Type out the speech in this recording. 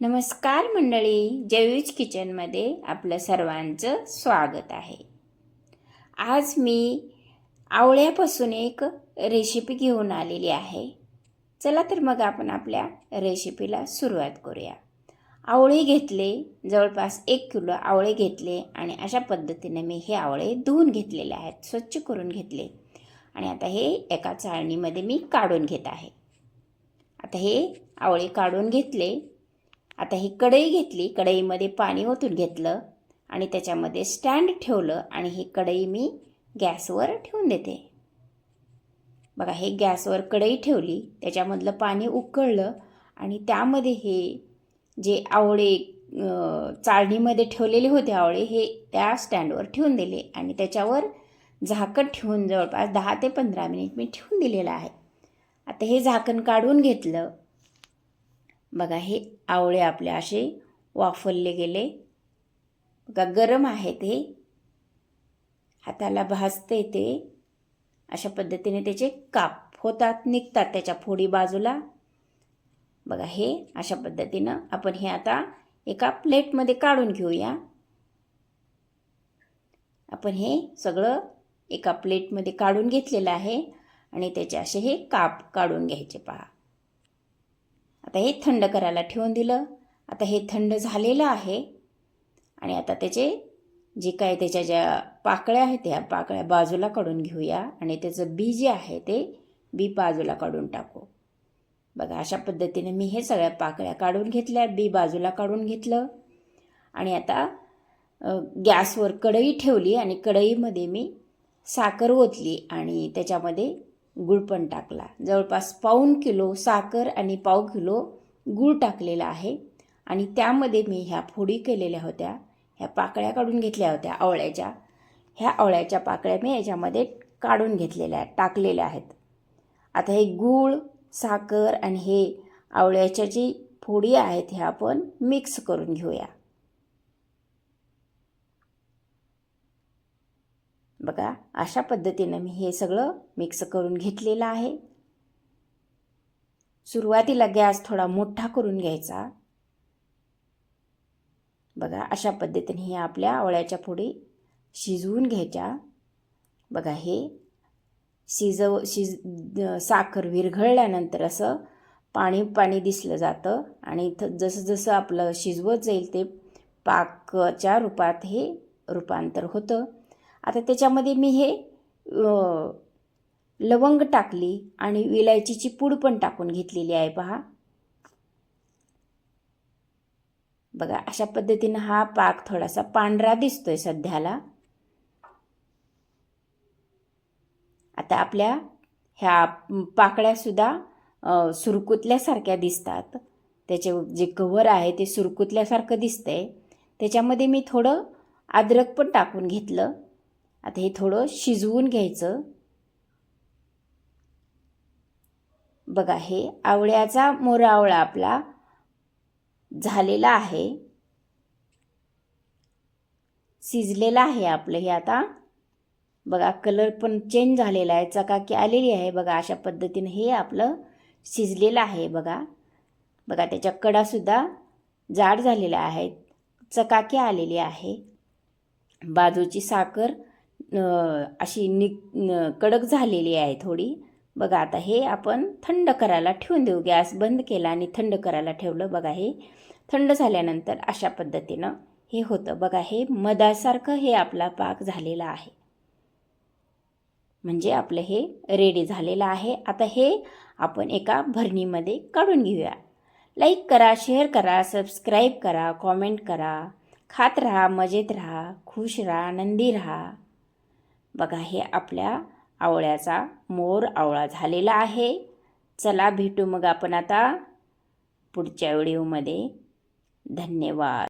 नमस्कार मंडळी जयूज किचनमध्ये आपलं सर्वांचं स्वागत आहे. आज मी आवळ्यापासून एक रेसिपी घेऊन आलेली आहे. चला तर मग आपण आपल्या रेसिपीला सुरुवात करूया. आवळे घेतले जवळपास एक किलो आवळे घेतले आणि अशा पद्धतीने मी हे आवळे धुवून घेतलेले आहेत स्वच्छ करून घेतले. आणि आता हे एका चाळणीमध्ये मी काढून घेत आहे. आता हे आवळे काढून घेतले. आता ही कढई घेतली कढईमध्ये पाणी ओतून घेतलं आणि त्याच्यामध्ये स्टँड ठेवलं आणि ही कढई मी गॅसवर ठेवून देते. बघा हे गॅसवर कढई ठेवली त्याच्यामधलं पाणी उकळलं आणि त्यामध्ये हे जे आवळे चाळणीमध्ये ठेवलेले होते आवळे हे त्या स्टँडवर ठेवून दिले आणि त्याच्यावर झाकण ठेवून जवळपास दहा ते पंधरा मिनिट मी ठेवून दिलेलं आहे. आता हे झाकण काढून घेतलं बघा हे आवळे आपले असे वाफवले गेले. बघा गरम आहे ते हाताला भाजते ते. अशा पद्धतीने त्याचे काप होतात निघतात त्याच्या फोडी बाजूला. बघा हे अशा पद्धतीनं आपण हे आता एका प्लेटमध्ये काढून घेऊया. आपण हे सगळं एका प्लेटमध्ये काढून घेतलेलं आहे आणि त्याचे असे हे काप काढून घ्यायचे पहा. आता हे थंड करायला ठेवून दिलं. आता हे थंड झालेलं आहे. आणि आता त्याचे जे काय त्याच्या ज्या पाकळ्या आहेत त्या पाकळ्या बाजूला काढून घेऊया. आणि त्याचं बी जे आहे ते बी बाजूला काढून टाकू. बघा अशा पद्धतीने मी हे सगळ्या पाकळ्या काढून घेतल्या बी बाजूला काढून घेतलं. आणि आता गॅसवर कढई ठेवली आणि कढईमध्ये मी साखर ओतली आणि त्याच्यामध्ये गूळ पण टाकला. जवळपास पाऊण किलो साखर आणि पाव किलो गूळ टाकलेला आहे आणि त्यामध्ये मी ह्या फोडी केलेल्या होत्या. ह्या पाकळ्या काढून घेतल्या होत्या आवळ्याच्या. ह्या आवळ्याच्या पाकळ्या मी याच्यामध्ये काढून घेतलेल्या टाकलेल्या आहेत. आता हे गूळ साखर आणि हे आवळ्याच्या जी फोडी आहेत ह्या आपण मिक्स करून घेऊया. बघा अशा पद्धतीनं मी हे सगळं मिक्स करून घेतलेलं आहे. सुरुवातीला गॅस थोडा मोठा करून घ्यायचा. बघा अशा पद्धतीने हे आपल्या आवळ्याच्या पुढे शिजवून घ्यायच्या. बघा हे शिजव शिज साखर विरघळल्यानंतर असं पाणी पाणी दिसलं जातं आणि थ जसं जसं आपलं शिजवत जाईल ते पाकच्या रूपात हे रूपांतर होतं. आता त्याच्यामध्ये मी हे लवंग टाकली आणि विलायचीची पूड पण टाकून घेतलेली आहे पहा. बघा अशा पद्धतीनं हा पाक थोडासा पांढरा दिसतोय सध्याला. आता आपल्या ह्या पाकळ्यासुद्धा सुरकुतल्यासारख्या दिसतात. त्याचे जे कवर आहे ते सुरकुतल्यासारखं दिसतंय. त्याच्यामध्ये मी थोडं अद्रक पण टाकून घेतलं. आता हे थोडं शिजवून घ्यायचं. बघा हे आवळ्याचा मोरावळा आपला झालेला आहे. शिजलेला आहे आपलं हे आता. बघा कलर पण चेंज झालेला आहे चकाकी आलेली आहे. बघा अशा पद्धतीनं हे आपलं शिजलेलं आहे बघा. बघा त्याच्या कडासुद्धा जाड झालेल्या आहेत. चकाकी आलेली आहे. बाजूची साखर अशी नि कडक झालेली आहे थोडी. बघा आता हे आपण थंड करायला ठेवून देऊ. गॅस बंद केला आणि थंड करायला ठेवलं. बघा हे थंड झाल्यानंतर अशा पद्धतीनं हे होतं. बघा हे मधासारखं हे आपला पाक झालेला आहे. म्हणजे आपलं हे रेडी झालेलं आहे. आता हे आपण एका भरणीमध्ये काढून घेऊया. लाईक करा शेअर करा सबस्क्राईब करा कॉमेंट करा. खात राहा मजेत राहा खुश राहा आनंदी राहा. बघा हे आपल्या आवळ्याचा मोर आवळा झालेला आहे. चला भेटू मग आपण आता पुढच्या व्हिडिओमध्ये. धन्यवाद.